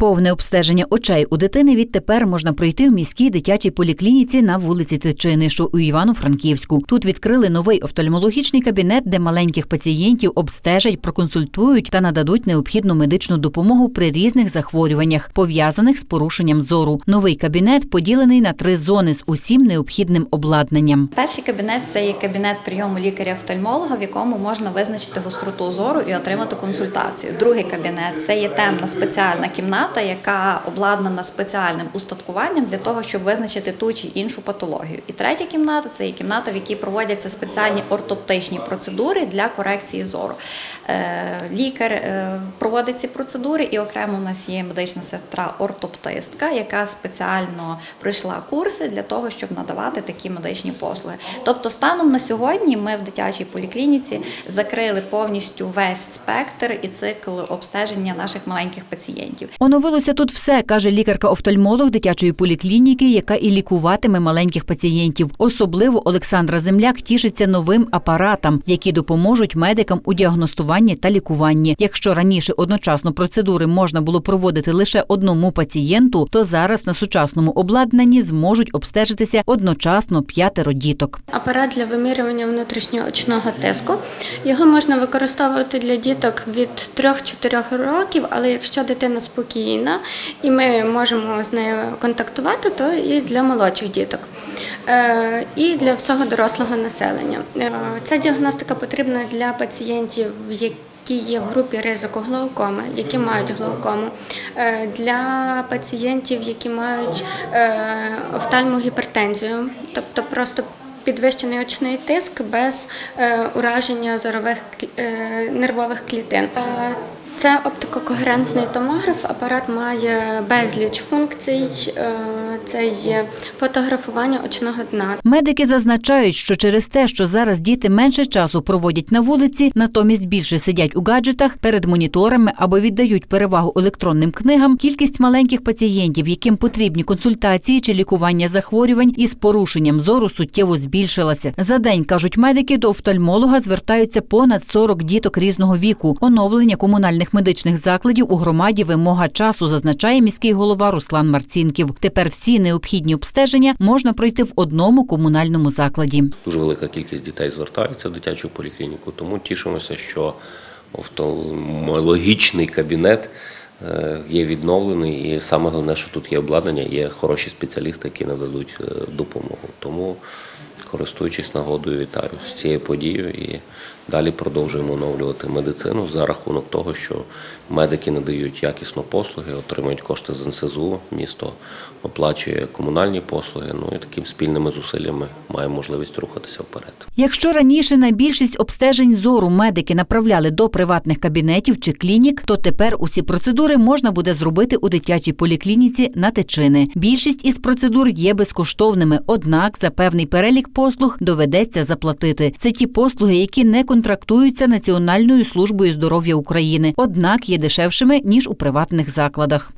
Повне обстеження очей у дитини відтепер можна пройти в міській дитячій поліклініці на вулиці Тичини, що у Івано-Франківську. Тут відкрили новий офтальмологічний кабінет, де маленьких пацієнтів обстежать, проконсультують та нададуть необхідну медичну допомогу при різних захворюваннях, пов'язаних з порушенням зору. Новий кабінет поділений на три зони з усім необхідним обладнанням. Перший кабінет це є кабінет прийому лікаря-офтальмолога, в якому можна визначити гостроту зору і отримати консультацію. Другий кабінет це є темна спеціальна кімната, яка обладнана спеціальним устаткуванням для того, щоб визначити ту чи іншу патологію. І третя кімната це є кімната, в якій проводяться спеціальні ортоптичні процедури для корекції зору. Е, Лікар е, проводить ці процедури, і окремо у нас є медична сестра ортоптистка, яка спеціально пройшла курси для того, щоб надавати такі медичні послуги. Тобто, станом на сьогодні ми в дитячій поліклініці закрили повністю весь спектр і цикл обстеження наших маленьких пацієнтів. Оновилося тут все, каже лікарка-офтальмолог дитячої поліклініки, яка і лікуватиме маленьких пацієнтів. Особливо Олександра Земляк тішиться новим апаратам, які допоможуть медикам у діагностуванні та лікуванні. Якщо раніше одночасно процедури можна було проводити лише одному пацієнту, то зараз на сучасному обладнанні зможуть обстежитися одночасно п'ятеро діток. Апарат для вимірювання внутрішнього очного тиску. Його можна використовувати для діток від 3-4 років, але якщо дитина спокійна і ми можемо з нею контактувати, то і для молодших діток. Е, І для всього дорослого населення. Е, Ця діагностика потрібна для пацієнтів, які які є в групі ризику глаукоми, які мають глаукому, Е, для пацієнтів, які мають е, офтальмогіпертензію, тобто просто підвищений очний тиск без ураження зорових нервових клітин. Е, Це оптикокогерентний томограф. Апарат має безліч функцій. Це є фотографування очного дна. Медики зазначають, що через те, що зараз діти менше часу проводять на вулиці, натомість більше сидять у гаджетах перед моніторами або віддають перевагу електронним книгам, кількість маленьких пацієнтів, яким потрібні консультації чи лікування захворювань із порушенням зору суттєво збільшилася. За день кажуть медики, до офтальмолога звертаються понад 40 діток різного віку. Оновлення комунальних медичних закладів у громаді вимога часу, зазначає міський голова Руслан Марцінків. Тепер всі необхідні обстеження можна пройти в одному комунальному закладі. Дуже велика кількість дітей звертаються в дитячу поліклініку, тому тішимося, що офтальмологічний кабінет е, є відновлений, і саме головне, що тут є обладнання, є хороші спеціалісти, які нададуть е, допомогу. Тому, користуючись нагодою, вітаю з цією подією і далі продовжуємо оновлювати медицину за рахунок того, що медики надають якісно послуги, отримують кошти з НСЗУ, місто оплачує комунальні послуги. Ну і такими спільними зусиллями маємо можливість рухатися вперед. Якщо раніше на більшість обстежень зору медики направляли до приватних кабінетів чи клінік, то тепер усі процедури можна буде зробити у дитячій поліклініці на тичини. Більшість із процедур є безкоштовними, однак за певний перелік послуг доведеться заплатити. Це ті послуги, які не контрактуються Національною службою здоров'я України, однак є дешевшими ніж у приватних закладах.